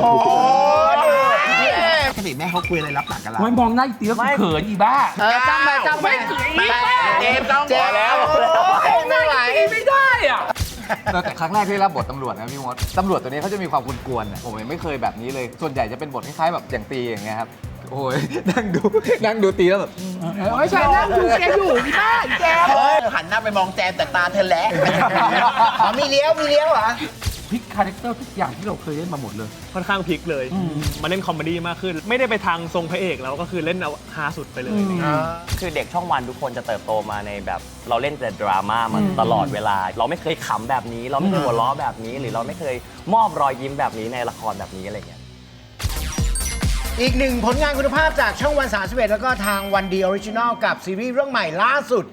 โอ้ยปกติแม่เขาคุยอะไรรับหลังกันล่ะมันมองหน้าอีตีแล้วกูเขินอีบ้าเออจ้องไปจ้องไปเจมส์ต้องเจมส์แล้วโอ้ยไม่ไหวไม่ได้อะแต่ครั้งแรกที่รับบทตำรวจนะพี่มดตำรวจตัวนี้เขาจะมีความกวนๆนะผมยังไม่เคยแบบนี้เลย ส่วนใหญ่จะเป็นบทคล้ายๆแบบอย่างตีอย่างเงี้ยครับโอ้ยนั่งดูนั่งดูตีแล้วแบบไม่ใช่นั่งดูแกอยู่อีบ้าอีแกเฮ้ยหันหน้าไปมองแจมแต่ตาเธอแหละอ๋อมีเลี้ยวมีเลี้ยวเหรอ พลิกคาแรคเตอร์ทุกอย่างที่เราเคยเล่นมาหมดเลย ค่อนข้างพลิกเลยมาเล่นคอมเมดี้มากขึ้น ไม่ได้ไปทางทรงพระเอกแล้วก็คือเล่นเอาฮาสุดไปเลย คือเด็กช่องวันทุกคนจะเติบโตมาในแบบ เราเล่นแต่ดราม่ามาตลอดเวลา เราไม่เคยขำแบบนี้ เราไม่เคยหัวเราะแบบนี้ หรือเราไม่เคยมอบรอยยิ้มแบบนี้ในละครแบบนี้อะไรเงี้ย อีกหนึ่งผลงานคุณภาพจากช่องวัน31แล้วก็ทางวันดีออริจินอลกับซีรีส์เรื่องใหม่ล่าสุด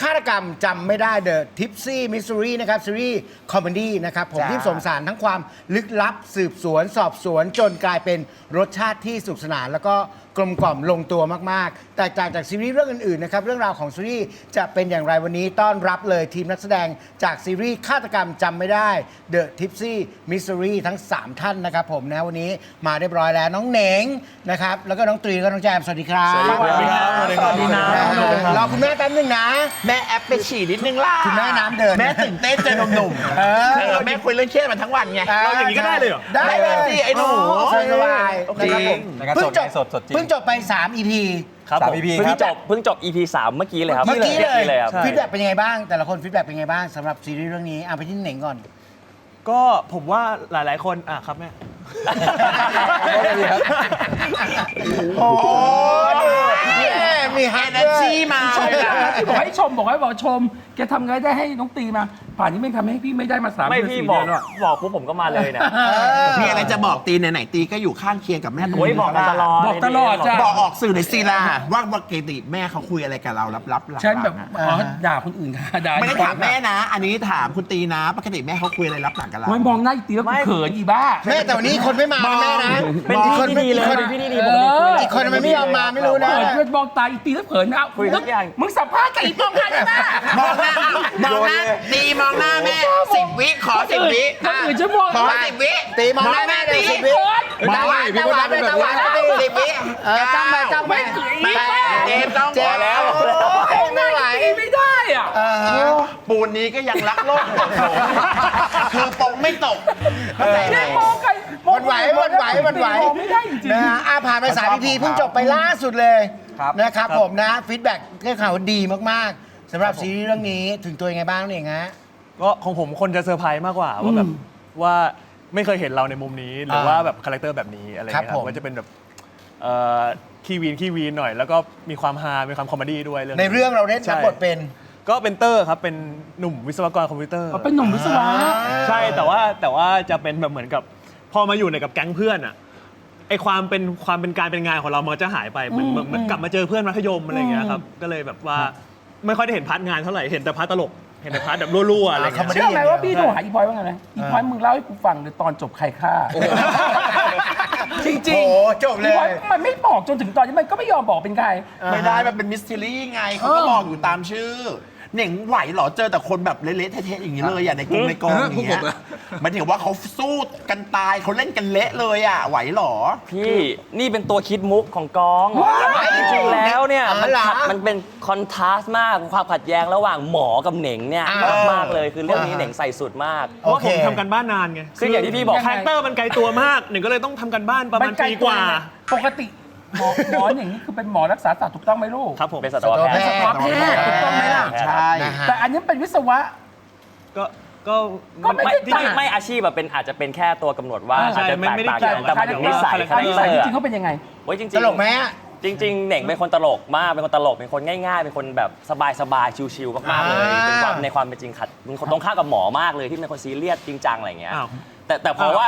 ฆาตกรรมจำไม่ได้ The Tipsy Mystery นะครับซีรีส์คอมเมดี้นะครับผมจ้า ที่สมสารทั้งความลึกลับสืบสวน สอบสวนจนกลายเป็นรสชาติที่สุขสนาน แล้วก็กลมกล่อมลงตัวมาก ๆแต่จากจากซีรีส์เรื่องอื่นๆนะครับเรื่องราวของซีรีส์จะเป็นอย่างไรวันนี้ต้อนรับเลยทีมนักแสดงจากซีรีส์ฆาตกรรมจำไม่ได้ The Tipsy Mystery ทั้ง 3 ท่านนะครับผมนะวันนี้มาเรียบร้อยแล้วน้องเหน่งนะครับแล้วก็น้องตรีแล้วก็น้องแจมสวัสดีครับ สวัสดีครับสวัสดีครับสวัสดีครับรอคุณแม่แป๊บนึงนะ แม่แอปไปฉี่นิดนึงล่ะคุณแม่น้ำเดินแม่ตื่นเต้นเจอหนุ่มๆเออเออแม่คุยเรื่องเครียดมาทั้งวันไงเราอย่างนี้ก็ได้เลยเหรอได้เลยสิไอ้หนูสบายๆนะครับผมในการเพิ่สงดจบสดสดจริงเพิ่งจบไป 3 EP ครับสามผม EP เพิ่ครังบจบเพิ่งจบ EP 3 เมื่อกี้เลยครับเมื่อกี้เลยเลย ครับ ฟีดแบ็กเป็นยังไงบ้าง แต่ละคนฟีดแบ็กเป็นยังไงบ้างสำหรับซีรีส์เรื่องนี้เอาไปที่เหน่งก่อน ก็ผมว่าหลาย ๆ คน อะครับแม่ โอ้ยแม่ มีฮัเอทเนอร์จีมาเลยอะที่บอกให้ชมบอกให้บอกชม แกทำไงได้ให้น้องตีมา ป่านนี้ไม่ทำให้พี่ไม่ได้มาสามไม่เดือนพี่สี่บอเดืกอนหรอกบอกปุ๊บผมก็มาเลยนะมีอะไรจะบอกตีไหนๆตีก็อยู่ข้างเคียงกับแม่ตรงโอ้ยนี้บอกกันตลอดบอกตลอดจ้ะ บอกออกสื่อในอยซีลาว่าว่าเกติแม่เขาคุยอะไรกับเราลับๆหลังๆฉันแบบอะอ๋อด่าคนอื่นค่ะด่าไม่ได้ถามแม่นะ อันนี้ถามคุณตีนะ ปกติแม่เขาคุยอะไรรับหลังกับเรา มันมองหน้าอีตีแล้วกูเขินอีบ้า แม่แต่วันนี้คนไม่มานะแม่นะเป็นอีพี่กคนที่ดีเลยอีกคนเป็นพี่ที่ดีปกติคุยอีกคนทำไมไม่ยอมมาไม่รู้นะเขินเพื่อนมองตาอีตีแล้วเขินเอาคุยทุกอย่าง มึงสัมภาษณ์กับอีปองกันได้ไหมมองหน้ามองหน้าตีมองหน้าแม่สิบวิขอสิบวิคนอื่นจะมองขอสิบวิตีมองหน้าแม่เลยสิบวิตาหวานตาหวานตาหวานสิบวิเออจ้องไปจ้องไปแปดเจมส์ต้องเจพมอส์แล้วโอ้ยไม่ไหวตีไม่ได้อะเออฮะปูนนี้ก็ยังรักโลกตกหลุมคือปงไม่ตกเข้าใจไหมแค่มองใครมันไหวมันไหวมันไหวมองไม่ได้จริงนะฮะอะผ่านไปสาม EP เพิ่งจบไปล่าสุดเลย ครับนะครับ ผมนะฟีดแบ็กเรื่องข่าวว่าดีมากๆสำหรับซีรีส์เรื่องนี้ถึงตัวยังไงบ้างเองฮะ ก็ของผมคนจะเซอร์ไพรส์มากกว่าว่าแบบว่าไม่เคยเห็นเราในมุมนี้หรือว่าแบบคาแรคเตอร์แบบนี้อะไรครับเงี้ยคผรัมบก็จะเป็นแบบเอ่อขี้วีนขี้วีนหน่อย แล้วก็มีความฮา มีความคอมเมดี้ด้วยเรื่องในเรื่องเราเล่นใช่รับบทเป็น ก็เป็นเตอร์ครับ เป็นหนุ่มวิศวกรคอมพิวเตอร์เขาเป็นหนุ่มวิศวะ ใช่แต่ว่าแต่ว่าจะเป็นแบบเหมือนกับพอมาอยู่ในกับแก๊งเพื่อนอะ ไอความเป็นความเป็นการเป็นงานของเรามันก็จะหายไปเหมือนเหมือนเหมือนกลับมาเจอเพื่อนมัธยมอะไรอย่างเงี้ยครับก็เลยแบบว่าไม่ค่อยได้เห็นพาร์ทงานเท่าไหร่เห็นแต่พาร์ทตลกเห็นแต่พาร์ทแบบรั่วๆอะไรอย่างคอมเมเงี้ยดี้เชื่อไหมว่าพี่โทรหาอีพอยว่าไงนะอีพอยมึงเล่าให้กูฟังเลยตอนจบใครฆ่า จริงโอ้โหจบๆเลอียพอยมันไม่บอกจนถึงตอนนี้มันก็ไม่ยอมบอกเป็นใคร ไม่ได้มันเป็นมิสทีรี่ไงเขาก็บอกอยู่ตามชื่อ เหน่งไหวเหรอเจอแต่คนแบบเละๆเทะๆอย่างนี้เลยอะในกลุ่มในกองอย่างเงี้ยมันถึงว่าเขาสู้กันตายเขาเล่นกันเละเลยอะไหวเหรอ พี่นี่เป็นตัวคิดมุกของกองว้ายจริงๆแล้วเนี่ยอ๋อมันเหรอขัดมันเป็นคอนทราสต์มากความขัดแย้งระหว่างหมอกับเหน่งเนี่ยอ่ามมากๆเลยคือเรื่องนี้อ่าเหน่งใส่สุดมาก เพราะว่าผมโอเคทำกันบ้านนานไงซึ่งอย่างที่พี่บอก คาแรคเตอร์มันไกลตัวมาก หนึ่งก็เลยต้องทำกันบ้านประมาณไลปีกว่า ปกติ หมอหมออย่างนี้คือเป็นหมอรักษาสัตว์ถูกต้องไหมลูกครับผมเป็นสัตวแพทย์ สัตวแพทย์ถูกต้องไหมล่ะ ใช่ นะฮะ แต่อันนี้เป็นวิศวะ ก็ก็ก็ไม่ไม่ได้ที่ต่าง ไม่อาชีพอะเป็นอาจจะเป็นแค่ตัวกำหนดว่าอ่าใช่อาจจะไม่แตกไม่ได้ต่างกันเกี่ยวแต่หมายถึงนิสัยกับคาแรคเตอจร์ริงๆอะเขาเป็นยังไงโอ้ยจริงตลกไหมฮะจริง ๆ เหน่งเป็นคนตลกมาก เป็นคนตลก เป็นคนง่าย ๆ เป็นคนแบบสบายๆ ชิวๆ มากๆ เลย อ่า เป็นความในความเป็นจริงขัดเป็นคนตรงข้ามกับหมอมากเลยที่เป็นคนซีเรียสจริงจังอะไรอย่างเงี้ย อ้าว แต่แต่เพราะว่า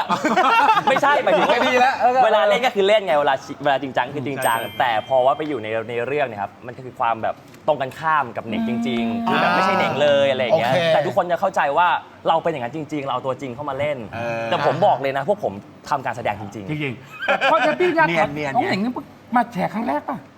ไม่ใช่หมายถึงก็ดีแล้วเออ เวลาเล่นก็คือเล่นไงเวลาเวลาจริงจังคือจริงจัง ใช่ใช่แต่พอว่าไปอยู่ในในเรื่องเนี่ยครับมันก็คือความแบบตรงกันข้ามกับเหน่งจริงๆคือแบบไม่ใช่เหน่งเลยอะไรอย่างเงี้ยโอเคแต่ทุกคนจะเข้าใจว่าเราเป็นอย่างนั้นจริง ๆ เราเอาตัวจริงเข้ามาเล่น เออ แต่ผมบอกเลยนะ พวกผมทำการแสดงจริง จริงๆเพราะฉะนั้นพี่อยากเนียนๆน้องเหน่งนี่มาแฉครั้งแรกป่ะเห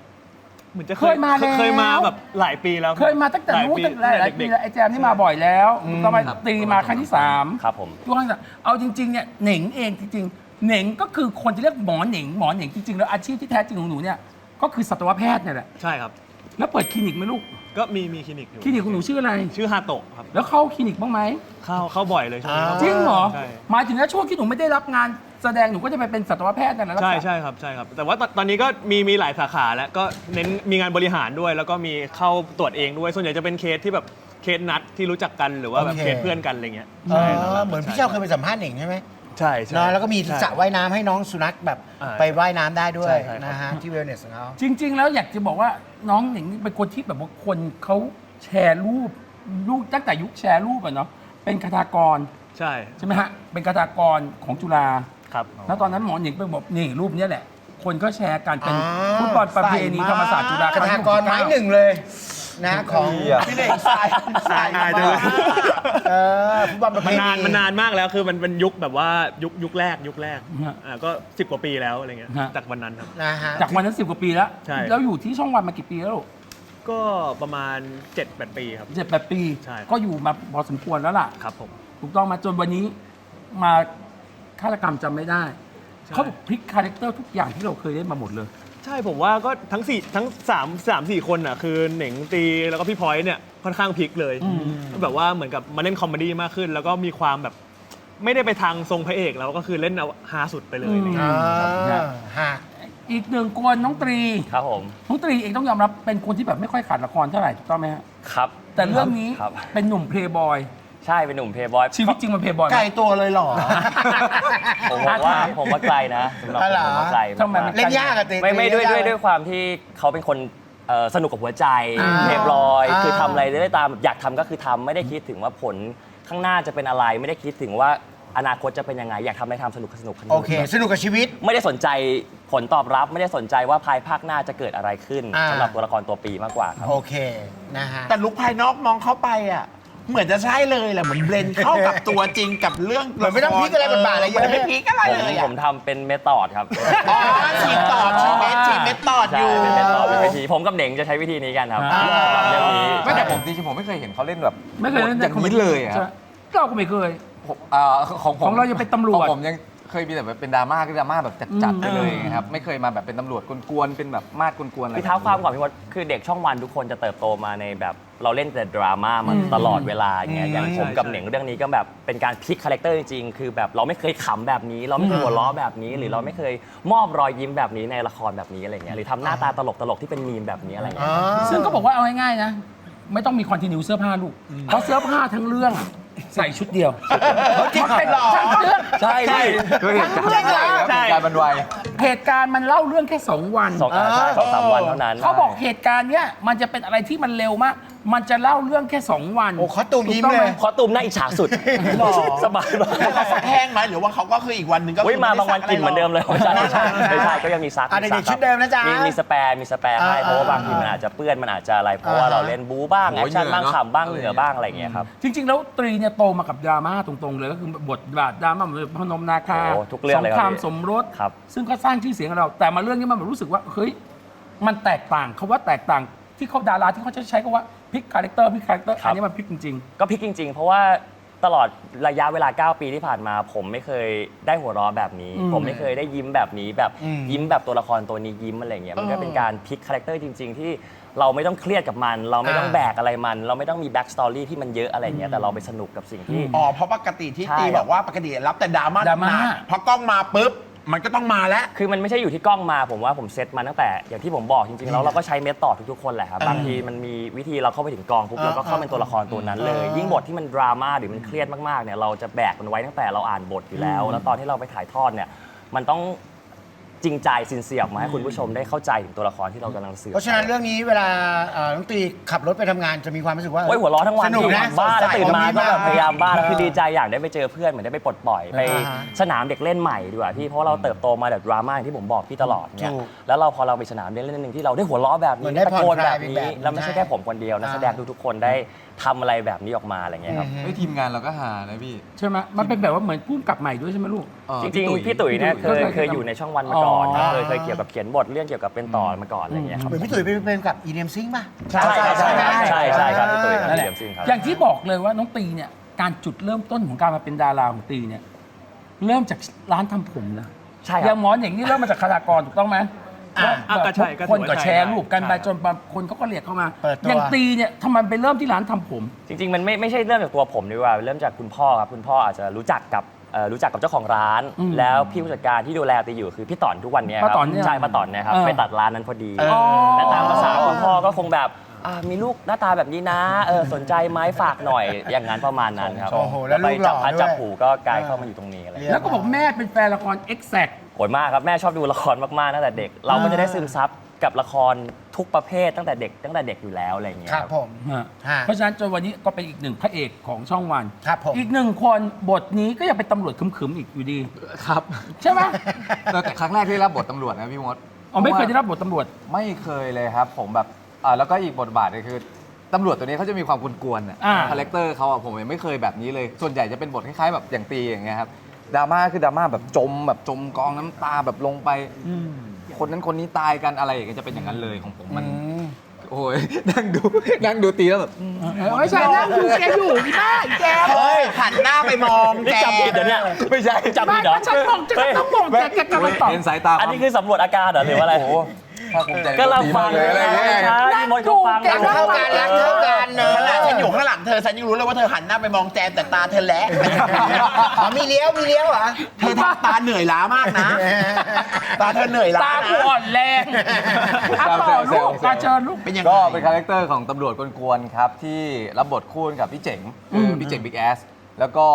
มือนจะเคยมาแล้ว เคยมาแบบหลายปีแล้วเคยมาตั้งแต่นู้นตั้งแต่หลายปีแล้วไอ้แจมนี่มาบ่อยแล้วก็มาตีมาครั้งที่สามครับผมช่วงนั้นเอาจริงๆเนี่ยเหน่งเองจริงๆเหน่งก็คือคนที่เรียกหมอเหน่งหมอเหน่งจริงๆแล้วอาชีพที่แท้จริงของหนูเนี่ยก็คือสัตวแพทย์เนี่ยแหละใช่ครับ แล้วเปิดคลินิกไหมลูกก็มีมีคลินิกอยู่คลินิกของหนูชื่ออะไร ชื่อฮาโตะครับแล้วเข้าคลินิกบ้างไหมเข้าเข้าบ่อยเลยช่วงนี้อ่าจริงเหรอใช่หมายถึงว่าช่วงที่หนูไม่ได้รับงาน แสดงหนูก็จะไปเป็นสัตวแพทย์นั่นแหละใช่ใช่ครับใช่ครับ แต่ว่าตอนตอนนี้ก็มีมีหลายสาขาแล้วก็เน้นมีงานบริหารด้วย แล้วก็มีเข้าตรวจเองด้วยส่วนใหญ่จะเป็นเคสที่แบบเคสนัดที่รู้จักกันหรือว่าแบบโอเค เคสเพื่อนกันอะไรเงี้ยเอใช่คอรับเหมือนพี่เจ้าเคยไปสัมภาษณ์หนิงใช่ไหมใช่ใช่ เนอะแล้วก็มีใช่สระว่ายน้ำให้น้องสุนัขแบบอ่าไปว่ายน้ำได้ด้วยใช่ใช่ครับ นะฮะที่เวลเนสของเขา จริง ๆ แล้วอยากจะบอกว่าน้องเหน่งนี่เป็นคนที่แบบว่าคนเขาแชร์รูปรูปตั้งแต่ยุคแชร์รูปอะเนาะเป็นคาถากรใช่ ใช่ไหมฮะเป็นคาถากรของจุฬา ครับ แล้วตอนนั้นหมอเหน่งไปบอกนี่รูปเนี้ยแหละ คนก็แชร์กันเป็นอ่า ฟุตบอลประเพณีธรรมศาสตร์จุฬาคาถากรไม้หนึ่งเลยนะของพี่เน่งสายสายอายจังเลย เออฟุตบอลประเพมันณีนานมันนานมากแล้วคือมันเป็นยุคแบบว่ายุคยุคแรกยุคแรกอ่าก็สิบกว่าปีแล้วอะไรเงี้ยจากวันนั้นครับ นะฮะ จากวันนั้นสิบกว่าปีแล้ว ใช่ แล้วอยู่ที่ช่องวันมากี่ปีแล้วลูกก็ประมาณ7 8ปีครับ เจ็ดแปดปี ใช่ ก็อยู่มาพอสมควรแล้วล่ะ ครับผม ถูกต้องมาจนวันนี้มา ฆาตกรรมจำไม่ได้ ใช่ เขาบอกพลิกคาแรคเตอร์ทุกอย่างที่เราเคยเล่นมาหมดเลย ใช่ผมว่าก็ทั้งสี่ทั้งสามสามสี่คนอะคือเหน่งตีแล้วก็พี่พลอยเนี่ยค่อนข้างพลิกเลยแบบว่าเหมือนกับมาเล่นคอมเมดี้มากขึ้น แล้วก็มีความแบบไม่ได้ไปทางทรงพระเอกแล้วก็คือเล่นเอาฮาสุดไปเลยอะไรเงี้ย อ่าฮะอีกหนึ่งคนน้องตรี ครับผม น้องตรีเองต้องยอมรับเป็นคนที่แบบไม่ค่อยขาดละครเท่าไหร่ถูกต้องไหมฮะ ครับแต่เรื่องนี้ครับ เป็นหนุ่มเพลย์บอย ใช่เป็นหนุ่มเพย์บอยชีวิตจริงมันเพลย์บอยไหม ไกลตัวเลยเหรอ ผมบอกว่าผมว่าไกลนะสำหรับผมผมว่าไกลทำไมมากเล่นยากอะติไม่ไม่ด้วยเล่นด้วยกด้วยความที่เขาเป็นคนเอ่อสนุกกับหัวใจอ่าเรียบร้อย อ่า คือทำอะไรได้ตามอยากทำก็คือทำไม่ได้คิดถึงว่าผลข้างหน้าจะเป็นอะไร ไม่ได้คิดถึงว่าอนาคตจะเป็นยังไง อยากทำอะไรทำสนุกสนุกสนุกโอเค สนุกกับชีวิต ไม่ได้สนใจผลตอบรับ ไม่ได้สนใจว่าภายภาคหน้าจะเกิดอะไรขึ้นอ่า สำหรับตัวละครตัวปีมากกว่าครับ โอเคนะฮะแต่ลุกภายนอกมองเข้าไปอะ เหมือนจะใช่เลยแหละเหมือนเบลนเข้ากับตัวจริงกับเรื่องเหมือนไม่ต้องพลิกอะไรบทบาทอะไรเยอะ มันไม่พลิกอะไรผมเลยผอะมทำเป็นเมธอดครับอ๋อฉีดตอดชีเมตชีเมตตอดอใช่ยู่ เป็นเมธอดเป็นวิธี ผมกับเหน่งจะใช้วิธีนี้กันครับอ่า สำหรับเรื่องนี้ไม่แต่ผมจริงๆผมไม่เคยเห็นเขาเล่นแบบไม่เคยเล่นอย่างนี้เลยอะใช่เราก็ไม่เคย ผมเอ่อของผมของเรายังเป็นตำรวจ ของผมยัง เคยมีแต่แบบเป็นดราม่าก็ดราม่าแบบจัดๆไปเลยครับไม่เคยมาแบบเป็นตำรวจกวนๆเป็นแบบมาดกวนๆอะไรพี่เท้าความก่อนพี่มดคือเด็กช่องวันทุกคนจะเติบโตมาในแบบเราเล่นแต่ดราม่ามันตลอดเวลาอย่างเงี้ยอย่างผมกับเหน่งเรื่องนี้ก็แบบเป็นการพลิกคาแรคเตอร์จริงๆคือแบบเราไม่เคยขำแบบนี้ เราไม่เคยหัวเราะแบบนี้ หรือเราไม่เคยมอบรอยยิ้มแบบนี้ในละครแบบนี้อะไรเงี้ยหรือทำหน้าตาตลกๆที่เป็นมีมแบบนี้อะไรเงี้ยซึ่งก็บอกว่าเอาง่ายๆนะ ไม่ต้องมีคอนติเนียเสื้อผ้าลูกเพราะเสื้อผ้าทั้งเรื่องอะ ใส่ชุดเดียวจริงเหรอทั้งเรื่องใช่ใช่ด้วยเหตุการณ์มันไวครับเหตุการณ์มันไวเหตุการณ์มันเล่าเรื่องแค่2วันสองอ่าใช่สองสามวันเท่านั้นเขาบอกเหตุการณ์เนี้ยมันจะเป็นอะไรที่มันเร็วมาก มันจะเล่าเรื่องแค่2วันโอ้เขาตูมยิ้มถูกต้องเลไหยคอตูมหน้าอิจฉาสุดสบายมากแล้วเขาซักแห้งไหมหรือว่าเขาก็คืออีกวันหนึ่งก็เว้ยคือมาไได้บางวันซักินเหมือนเดิมเลยไม่ใช่ไม่ใช่ไม่ใช่ก็ยังมีซักอะมีซักเด็กๆชุดเดิมนะจ๊ะมีมีสแปร์มีสแปร์ให้อ่าเพราะว่าบางทีมันอาจจะเปื้อนมันอาจจะอะไรเพราะว่าอ่าฮะเราเล่นบู๊บ้างแอโอ้คยชั่นเหนื่อยบ้างเนอะขำบ้างเหงื่อบ้างอะไรอย่างเงี้ยครับจริง ๆ แล้วตรีเนี่ยโตมากับดราม่าตรงๆเลย ก็คือบทบาทดราม่าเหมือนพนมนาคาโอ้ทุกเรื่องเลยสครับงครามพี่สมรส ครับ ซึ่งก็สร้างชื่อเสียงให้เรา แต่มาเรื่องนี้มันแบบรู้สึกว่าเฮ้ยมันแตกต่างคาว่าแตกต่างที่เขาดาราที่เขาจะใช้คำว่าพลิกคาแรคเตอร์พลิกคาแรคเตอร์อันนี้มันพลิกจริง ก็พลิกจริง ๆ เพราะว่า ตลอดระยะเวลา 9 ปีที่ผ่านมา ผมไม่เคยได้หัวเราะแบบนี้ อืมผมไม่เคยได้ยิ้มแบบนี้แบบอืมยิ้มแบบตัวละครตัวนี้ยิ้มอะไรเงี้ยมันก็เป็นการพลิกคาแรคเตอร์จริง ๆ ที่เราไม่ต้องเครียดกับมัน เราไม่ต้องอ่า แบกอะไรมัน เราไม่ต้องมีแบ็กสตอรี่ที่มันเยอะอะไรเงี้ยแต่เราไปสนุกกับสิ่งที่ อ๋อเพราะปกติที่ใช่ตีบอกว่าปกติรับแต่ดราม่าดราม่า หนักๆพอกล้องมาปุ๊บ มันก็ต้องมาแล้ว คือมันไม่ใช่อยู่ที่กล้องมาผมว่าผมเซตมาตั้งแต่อย่างที่ผมบอกจริงๆแล้วเราก็ใช้เมธอดทุกๆคนแหละครับบางทีมันมีวิธีเราเข้าไปถึงกองปุ๊บเราก็เข้าเป็นตัวละครตัวนั้นเลย ยิ่งบทที่มันดราม่าหรือมันเครียดมากๆเนี่ยเราจะแบกมันไว้ตั้งแต่เราอ่านบทอยู่แล้ว แล้วตอนที่เราไปถ่ายทอดเนี่ยมันต้อง จริงใจสินเสียออกมาให้คุณผู้ชมได้เข้าใจถึงตัวละครที่เรากำลังสื่อเพราะฉะนั้นเรื่องนี้เวลาเอ่อน้องตรีขับรถไปทำงานจะมีความรู้สึกว่า โอ้ยหัวเร้อทั้งวันสนุกพี่นะบ้าแล้วตื่นมาก็แบบพยายามบ้าแล้วคือเดีใจอยากได้ไปเจอเพื่อนเหมือนได้ไปปลดปล่อยไปอ่าฮะสนามเด็กเล่นใหม่ดีกว่าพี่เพราะเราเติบโตมาแบบดราม่าอย่างที่ผมบอกพี่ตลอดเนี่ยถูกแล้วเราพอเราไปสนามเด็กเล่นหนึ่งที่เราได้หัวเราะแบบเหมืนี้อนได้ตะโกนผ่อนคแบลายบไปนี้แบบแล้วไม่ใช่ใช่แค่ผมคนเดียวนักแสดงอ่าทุกๆคนได้ ทำอะไรแบบนี้ออกมาอะไรเงี้ยครับ เฮ้ยทีมงานเราก็หานะพี่ ใช่ไหมมันเป็นแบบว่าเหมือนพุ่มกับใหม่ด้วยใช่ไหมลูก เอ่อจริงๆพี่ตุ๋ยเนี่ยเคยพี่ตุ๋ยเคยอยู่ในช่องวันมาก่อนอ๋อ เคยเคยเกี่ยวกับเขียนบทเรื่องเกี่ยวกับเป็นต่อมาก่อนอะไรเงี้ยครับ เหมือนพี่ตุ๋ยเป็นเป็นกับอีเดียมซิงป่ะ ใช่ครับใช่ครับใช่ใช่ครับพี่ตุ๋ยครับนั่นพี่แหละเดียมซิงครับ อย่างที่บอกเลยว่าน้องตีเนี่ยการจุดเริ่มต้นของการมาเป็นดาราของตีเนี่ยเริ่มจากร้านทำผมนะใช่คอรัย่าบงหมอนอย่างนี้เริ่มมาจากคารากรถูกต้องไหม อะอะก็ใช่ก็ถือว่าคนก็แชร์ใช่รูปกันไปใช่ จนบางคนเขาก็เรียกเข้ามาเปิดตัว อย่างตีเนี่ยทำไมไปเริ่มที่ร้านทำผม จริงๆ มันไม่ไม่ใช่เริ่มจากตัวผมดีกว่า เริ่มจากคุณพ่อครับ คุณพ่ออาจจะรู้จักกับเอ่อรู้จักกับเจ้าของร้าน อืมแล้วพี่ผู้จัดการที่ดูแลตีอยู่คือพี่ต่อนทุกวันเนี้ยคป้ารับต่อนเนี่ยใช่ป้าต่อนเนะครับเออ ไปตัดร้านนั้นพอดีเออ และตามภาษาคุณพ่อก็คงแบบอะมีลูกหน้าตาแบบนี้นะเออสนใจไหมฝากหน่อยอย่างนั้นประมาณนั้นครับโอ้โหแล้วไปลูกหล่จัอบพัดด้วย จับผูก็กลายเข้ามาอยู่ตรงนี้อะไรอย่างเงี้ย แล้วก็บอกแม่เป็นแฟนละคร Exact โหดมากครับแม่ชอบดูละครมากๆตั้งแต่เด็ก เราก็จะได้ซึมซับกับละครทุกประเภทตั้งแต่เด็ก ตั้งแต่เด็กอยู่แล้วอะไรอย่างเงี้ยคครัรับบผม ฮะฮะเพราะฉะนั้นจนวันนี้ก็เป็นอีกหนึ่งพระเอกของช่องวัน ครับผม อีกหนึ่งคนบทนี้ก็ยังเป็นตำรวจขึมๆอีกอยู่ดี ครับใช่ไหมแต่ครั้งแรกที่รับบทตำรวจนะพี่มดอ๋อไม่เคยได้รับบทตำรวจ ไม่เคยเลยครับ ผมแบบอ่าแล้วก็อีกบทบาทหนึงคือตำรวจตัวนี้เขาจะมีความกวนๆอะอ่า คาแรคเตอร์เขาอะผมยังไม่เคยแบบนี้เลย ส่วนใหญ่จะเป็นบทคล้ายๆแบบอย่างตีอย่างเงี้ยครับ ดราม่าคือดราม่าแบบจมแบบจมกองน้ำตาแบบลงไปคนนั้นคนนี้ตายกันอะไรอย่างเงี้ยจะเป็นอย่างนั้นเลยของผมมัน โอ้ย นั่งดูนั่งดูตีแล้วแบบไม่ใช่นะอยู่แกอยู่ที่บ้านแกเฮ้ยหันหน้าไปมองนี่แกจำผิดเหรอเนี่ยไม่ใช่จำผิดเหรอไม่ฉันบอกจะต้องบอกแกแกกำลังตอบ เห็นสายตาอันนี้คือสำรวจอาการเหรอหรือว่าอะไรโอ้โห ภาคภูมิใจก็เราดีฟัมางเลยอะไรเงี้ย ใช่พี่มดเขาฟังแกรักเท่ากันรักเท่ากันเนอะขนาดฉันอยู่ข้างหลังเธอฉันยังรู้เลยว่าเธอหันหน้าไปมองแจมแต่ตาเธอแหละอ๋อมีเลี้ยวมีเลี้ยวเหรอเธอทำตาเหนื่อยล้ามากนะ ตาเธอเหนื่อยล้าตานะกูอ่อนแรงอะต่อลูกตาเชิญลูก เป็นยังไง ก็เป็นคาแรคเตอร์ของตำรวจกวนๆครับ ที่รับบทคู่กับพี่เจ๋งคือพี่เจ๋งบิ๊กแอสแล้วก็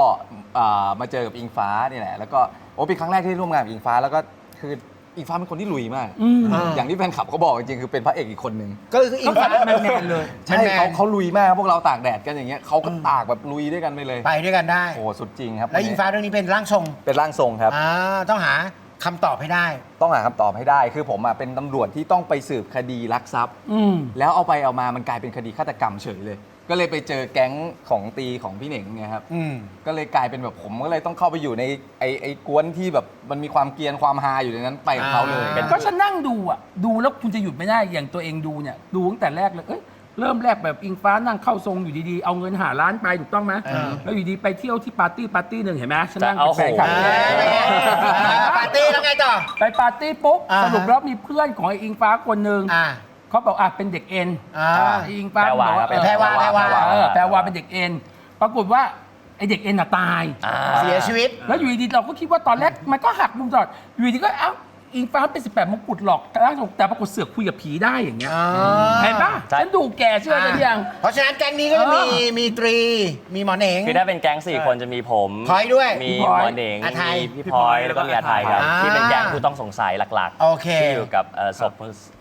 อ่ามาเจอกับอิงฟ้านี่แหละแล้วก็โอ้เป็นครั้งแรกที่ร่วมงานกับอิงฟ้าแล้วก็คือ อิงฟ้าเป็นคนที่ลุยมาก อืม อย่างที่แฟนคลับเขาบอกจริงๆคือเป็นพระเอกอีกคนหนึ่งก็คืออินฟ้าแมนๆเลย ใช่แมนๆ เขาเขาลุยมากพวกเราตากแดดกันอย่างเงี้ยเขาก็ตากแบบลุยด้วยกันไปเลยไปด้วยกันได้ โอ้สุดจริงครับแล้วอิงฟ้าเรื่องนี้เป็นร่างทรงเป็นร่างทรงครับ อ่าต้องหา คำตอบให้ได้ ต้องหาคำตอบให้ได้ คือผมอะเป็นตำรวจที่ต้องไปสืบคดีลักทรัพย์ อืม แล้วเอาไปเอามามันกลายเป็นคดีฆาตกรรมเฉยเลย ก็เลยไปเจอแก๊งของตีของพี่เหน่งเนี่ยครับ อืม ก็เลยกลายเป็นแบบผมก็เลยต้องเข้าไปอยู่ในไอ้ไอ้กวนที่แบบมันมีความเกรียนความฮาอยู่ในนั้นไปกับเขาเลย อ่า เป็น ก็ฉันนั่งดูอะ ดูแล้วคุณจะหยุดไม่ได้อย่างตัวเองดูเนี่ย ดูตั้งแต่แรกเลยเอ้ย เริ่มแรกแบบอิงฟ้านั่งเข้าทรงอยู่ดีๆ เอาเงินหาร้านไปถูกต้องไหมเออ แล้วอยู่ดีไปเที่ยวที่ปาร์ตี้ปาร์ตี้หนึ่งเห็นไหมฉันนั่งจะเอาเป็นแฟนคลับโหอ่าปาร์ตี้แล้วไงต่อ ไปปาร์ตี้ปุ๊บอ่าฮะ สรุปแล้วมีเพื่อนของไอ้อิงฟ้าคนหนึ่งอ่า เขาบอกอะเป็นเด็กเอ็นอ่า ไอ้อิงฟ้าแพรวาบอกครับเออแพรวาแพรวา เออแปลว่าเป็นเด็กเอ็นปรากฏว่าไอ้เด็กเอ็นน่ะตาย อ่า เสียชีวิต แล้วอยู่ดีๆเราก็คิดว่าตอนแรกมันก็หักมุมตลอดอยู่ดีๆก็เอ้า อิงฟ้าเป็น 18มงกุฎหรอกร่างทรงแต่ปรากฏเสือกคุยกับผีได้อย่างเงี้ยอ่าเห็นปะใช่ฉันดูแกเชื่อกันยัง เพราะฉะนั้นแก๊งนี้ก็จะมีเออมีตรี มีหมอเหน่ง คือถ้าเป็นแก๊งสี่คนจะมีผมพลอยด้วย มีพี่พลอยหมอเหน่งอาไทยมีพี่พลอยแล้วก็มีอาไทยครับอ่าที่เป็นแก๊งผู้ต้องสงสัยหลักโอเคที่อยู่กับเอ่อศพ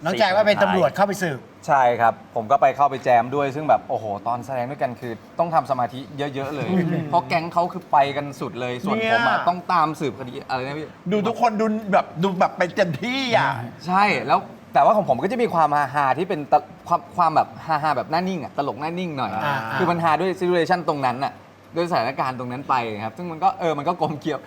น้องแจกว่าเป็นตำรวจเข้าไปสืบ ใช่ครับ ผมก็ไปเข้าไปแจมด้วยซึ่งแบบ โอ้โห ตอนแสดงด้วยกันคือต้องทำสมาธิเยอะ ๆ เลย เพราะแก๊งเขาคือไปกันสุดเลย ส่วนเนี่ย ผมอะต้องตามสืบคดีอะไรนะพี่ ดูทุกคนดูแบบดูแบบเป็นเต็มที่อะ ใช่แล้วแต่ว่าของผมก็จะมีความฮาฮาๆที่เป็นตะความความแบบฮาฮาๆแบบหน้านิ่งอะตลกหน้านิ่งหน่อย อ่า คือมันฮาด้วยซิ t u เ t ชันตรงนั้นอะด้วยสถานการณ์ตรงนั้นไปครับ ซึ่งมันก็เออมันก็กลมเกลียว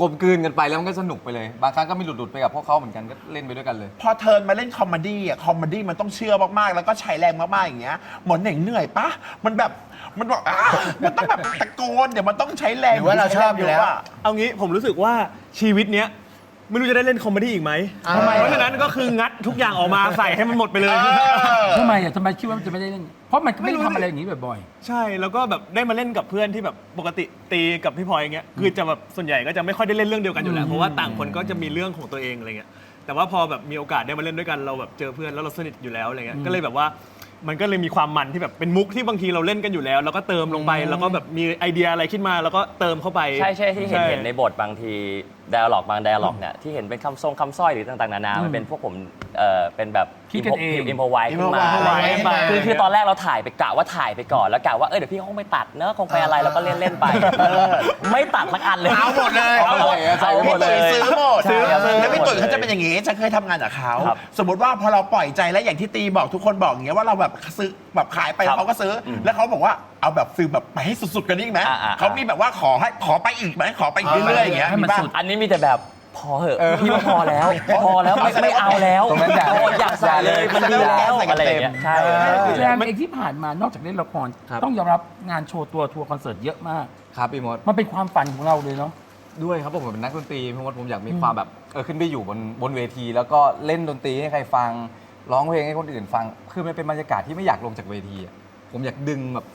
กลมกลืนกันไปแล้วมันก็สนุกไปเลย บางครั้งก็มีหลุดๆไปกับพวกเขาเหมือนกันก็เล่นไปด้วยกันเลย พอเทิร์นมาเล่นคอมเมดี้อะ คอมเมดี้มันต้องเชื่อมากๆ แล้วก็ใช้แรงมากๆ อย่างเงี้ย หมอนเหน่งเหนื่อยปะ มันแบบ มันบอกอ้ามันต้องแบบตะโกน เดี๋ยวมันต้องใช้แรงหรือว่าเราชอบอยู่แล้วะเอางี้ผมรู้สึกว่าชีวิตเนี้ย ไม่รู้จะได้เล่นคอมเมดี้อีกไหมทำไม เพราะฉะนั้นก็คืองัดทุกอย่างออกมาใส่ให้มันหมดไปเลย ทำไมอะทำไมคิดว่ามันจะไม่ได้เล่น เพราะมันก็ไม่ได้ทำอะไรอย่างนี้บ่อยใช่แล้วก็แบบได้มาเล่นกับเพื่อนที่แบบปกติตีกับพี่พลอยอย่างเงี้ยคือจะแบบส่วนใหญ่ก็จะไม่ค่อยได้เล่นเรื่องเดียวกันอยู่แล้วเพราะว่าต่างคนก็จะมีเรื่องของตัวเองอะไรเงี้ยแต่ว่าพอแบบมีโอกาสได้มาเล่นด้วยกันเราแบบเจอเพื่อนแล้วเราสนิทอยู่แล้วอะไรเงี้ยก็เลยแบบว่ามันก็เลยมีความมันที่แบบเป็นมุกที่บางทีเราเล่นกันอยู่แล้ว แล้วก็เติมลงไปแล้วก็แบบมีไอเดียอะไรขึ้นมา แล้วก็เติมเข้าไป ใช่ใช่ที่เห็นเห็นในบทบางที ด a l ล็อกบางด a l ล็อกเนี่ยที่เห็นเป็นคำทรงคำสร้อยหรือต่างๆนานา มันเป็นพวกผมเอ่อเป็นแบบคิดกันเอง อิมพอไวขึ้นมา improvise ขึ้นมา คือคือตอนแรกเราถ่ายไปกะว่าถ่ายไปก่อนแล้วกะว่าเออเดี๋ยวพี่คงไปตัดเนอะคงไปอะไรแล้วก็เล่นเล่นๆไปไม่ตัดสักอันเลย เอาหมดเลยเอาหมดใส่ไปหมดเลยพี่ตุ๋ยซื้อหมดซื้อแล้วพี่ตุ๋ยเขาจะเป็นอย่างงี้ฉันเคยทำงานกับเขาครับสมมติว่าพอเราปล่อยใจแล้วอย่างที่ตีบอกทุกคนบอกอย่างเงี้ยว่าเราแบบซื้อแบบขายไปครับเขาก็ซื้ออแล้วเขาบอกว่าเอาแบบฟิลแบบไปให้สุดๆกันนี่ไหมอ่าอ่าเขามีแบบว่าขอให้ขอไปอีกไหมขอไปอีกเรื่อยๆอย่างเงี้ยให้มันมีบ้างสุด อันนี้มีแต่แบบพอเหอะพี่ว่าพอแล้ว พอแล้วไม่ไม่เอาแล้วตรงนั้นอย่าโอยากใส่เลยมันดีแล้วใส่กันอะไรอย่างเต็เงี้มยใช่แจมเองที่ผ่านมานอกจากเล่นละครครับต้องยอมรับงานโชว์ตัวทัวร์คอนเสิร์ตเยอะมาก ครับพี่มดมันเป็นความฝันของเราเลยเนาะด้วยครับผมเป็นนักดนตรีพี่มดผมอยากมีความแบบเออขึ้นไปอยู่บนบนเวที แล้วก็เล่นดนตรีให้ใครฟังร้องเพลงให้คนอื่นฟังคือมันเป็นบรรยากาศที่ไม่อยากลงจากเวทีอะผมอยากดึงแบบ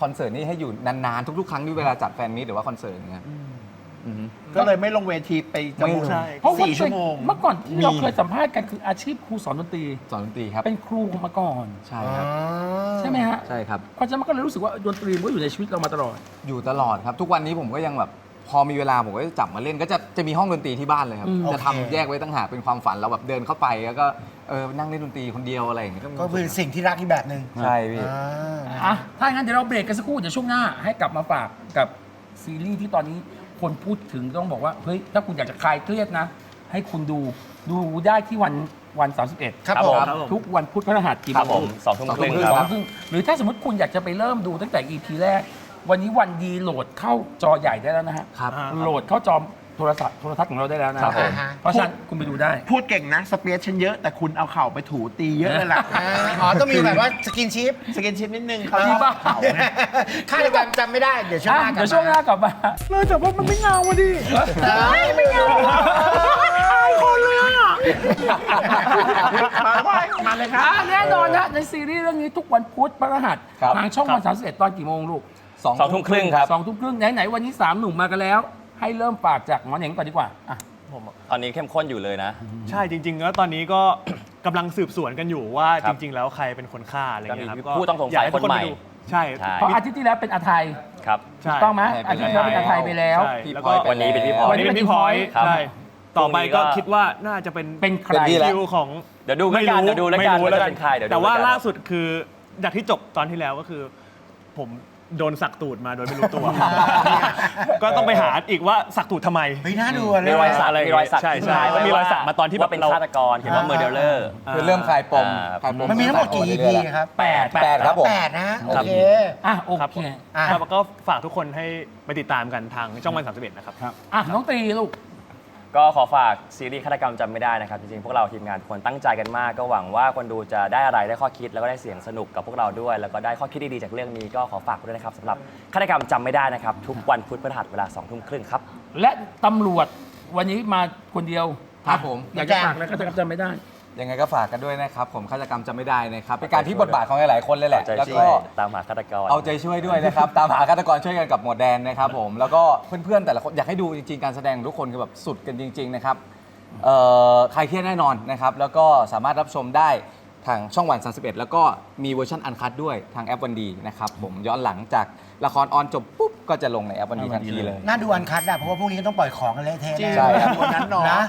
คอนเสิร์ตนี้ให้อยู่นานๆทุกๆ ครั้งที่เวลาจัดแฟนมิตหรือว่าคอนเสิร์ตอย่างเงี้ย อือฮึ ก็เลยไม่ลงเวทีไปจะไม่โมงใช่ เพราะว่าสี่ชั่วโมง เมื่อก่อนที่เราเคยสัมภาษณ์กันคืออาชีพครูสอนดนตรี สอนดนตรีครับ เป็นครูมาก่อน ใช่ครับ ใช่ไหมฮะใช่ครับ เพราะฉะนั้นมันก็เลยรู้สึกว่าดนตรีมันก็อยู่ในชีวิตเรามาตลอด อยู่ตลอดครับ ทุกวันนี้ผมก็ยังแบบพอมีเวลาผมก็จะจับมาเล่นก็จะจะมีห้องดนตรีที่บ้านเลยครับ อืม จะทำแยกไว้ตั้งหากเป็นความฝันเราแบบเดินเข้าไปแล้วก็เออนั่งเล่นดนตรีคนเดียวอะไรอย่างเงี้ยมีก็คือสิ่งที่รักอีกแบบหนึ่งใช่พี่ อ่า อะถ้าอย่างนั้นเดี๋ยวเราเบรกกันสักครู่เดี๋ยวช่วงหน้าให้กลับมาฝากกับซีรีส์ที่ตอนนี้ คนพูดถึงต้องบอกว่าเฮ้ยถ้าคุณอยากจะคลายเครียดนะ ให้คุณดูดูได้ที่วันวัน 31ครับครับผผมมทุกวันพุธพฤหัสกี่ครับโมผงมสองทุ่มครึ่งสองทุ่มครับสองครึ่งหรือถ้าสมมติคุณอยากจะไปเริ่มดูตั้งแต่ EP แรก วันนี้วันดีโหลดเข้าจอใหญ่ได้แล้วนะฮะ ครับ โหลดเข้าจอ โทรศัพท์โทรทัศน์ของเราได้แล้วนะครับผม เพราะฉะนั้นคุณไปดูได้ พูดเก่งนะ สเปียสฉันเยอะ แต่คุณเอาเข่าไปถูตีเยอะเลยล่ะ อ่าอ๋อ ต้องมีแบบว่าสกินชิปสกินชิปนิดนึงเขาที่บ้าเข่าไง ค่าในการจำไม่ได้ เดี๋ยวช่วงหอะน้ากลับเดี๋ยวช่วงหน้ากลับมา เลยแต่ว่ามันไม่เงาอะดิ ไม่ไม่เอาอายคนเลยอะมาไปมาเลยครับ อะแน่นอนนะในซีรีส์เรื่องนี้ทุกวันพุธพฤหัสครับ ทางช่องวัน31ตอนกี่โมงลูกสองทุ่มครึ่งครับ สองทุ่มครึ่งไหนๆวันนี้สามหนุ่มมากันแล้ว ให้เริ่มฝากจากหมอเหน่งก่อนดีกว่าอะ ผมตอนนี้เข้มข้นอยู่เลยนะ ใช่จริง ๆ แล้วตอนนี้ก็ กำลังสืบสวนกันอยู่ว่าครัจบริง ๆ แล้วใครเป็นคนฆ่าอะไรเงี้ยครับก็มีผู้ต้องสงสัยากให้ทุกคนใหม่ไปดูใช่ ใช่ เพราะอาทิตย์ที่แล้วเป็นอาไทยครับ ใช่ ถูกต้องไหมใช่ อาทิตย์ที่แล้วเป็นอาไทยไปแล้ว ใช่พี่แล้วพลก็อยไปวันนี้เป็นพี่พลวันนี้เป็นพี่พลอยครับใช่ต่อไปก็พรุ่งนี้ก็ คิดว่าน่าจะเป็นเป็นใคร เป็นพี่แล้ว คิวของเดี๋ยวดูแล้วกันเดี๋ยวดูแล้วกันไม่รู้ว่าจะเป็นใครเดี๋ยวดูแต่ว่าแล้วกัน ล่าสุดคือจากที่จบตอนที่แล้วก็คือ ผม โดนสักตูดมาโดยไม่รู้ตัว ก็ต้องไปหาอีกว่าสักตูดทำไม เฮ้ยน่าดูอะมีรอยสักอะไรมีรอยสักใช่ใช่ที่ท้ายไว้มีรอยสักมาตอนที่ว่าเป็นแบบเรา ฆาตกรเขียนว่า murderer คือเริ่มคลายปมอ่า คลายปมมันมีทั้งหมดกี่ EP ครับแปดแปดครับผม แปดนะ โอเค อะโอครับเคอะ ครับแล้วก็ฝากทุกคนให้ไปติดตามกันทางช่องวัน31นะครับ อะน้องตรีลูก ก็ขอฝากซีรีส์ฆาตกรรมจำไม่ได้นะครับ จริงๆ พวกเราทีมงานทุกคนตั้งใจกันมาก ก็หวังว่าคนดูจะได้อะไรได้ข้อคิดแล้วก็ได้เสียงสนุกกับพวกเราด้วย แล้วก็ได้ข้อคิดดีๆจากเรื่องนี้ก็ขอฝากด้วยนะครับสำหรับฆาตกรรมจำไม่ได้นะครับ ทุกวันพุธพฤหัสเวลา2องทุ่มครึ่งครับ และตำรวจวันนี้มาคนเดียวครับผม อยากจะฝากอะไรก็จะจำไม่ได้ ยังไงก็ฝากกันด้วยนะครับ ผมฆาตกรรมจะไม่ได้นะครับเป็นการพลิกบทบาทของหลายๆคนเลยแหละใจแล้วช่ก็วยตามหาฆาตกร เอาใจช่วยด้วยนะครับ ตามหาฆาตกรช่วยกันกับหมวดแดนนะครับผมแล้วก็เพื่อนๆแต่ละคนอยากให้ดูจริงๆการแสดงของทุกคนคือแบบสุดกันจริง ๆ นะครับเอ่อใครเครียดแน่นอนนะครับ แล้วก็สามารถรับชมได้ทางช่องวัน 31 แล้วก็มีเวอร์ชันอันคัดด้วยทางแอปวันดีนะครับผมย้อนหลังจากละครออนจบปุ๊บก็จะลงในแอปวันดีทันทีเลย น่าดูอันคัดอะเพราะว่าพวกนี้ก็ต้องปล่อยของกันเละเทะจริงแน่ใช่ครับ วันนั้นเนาะนะ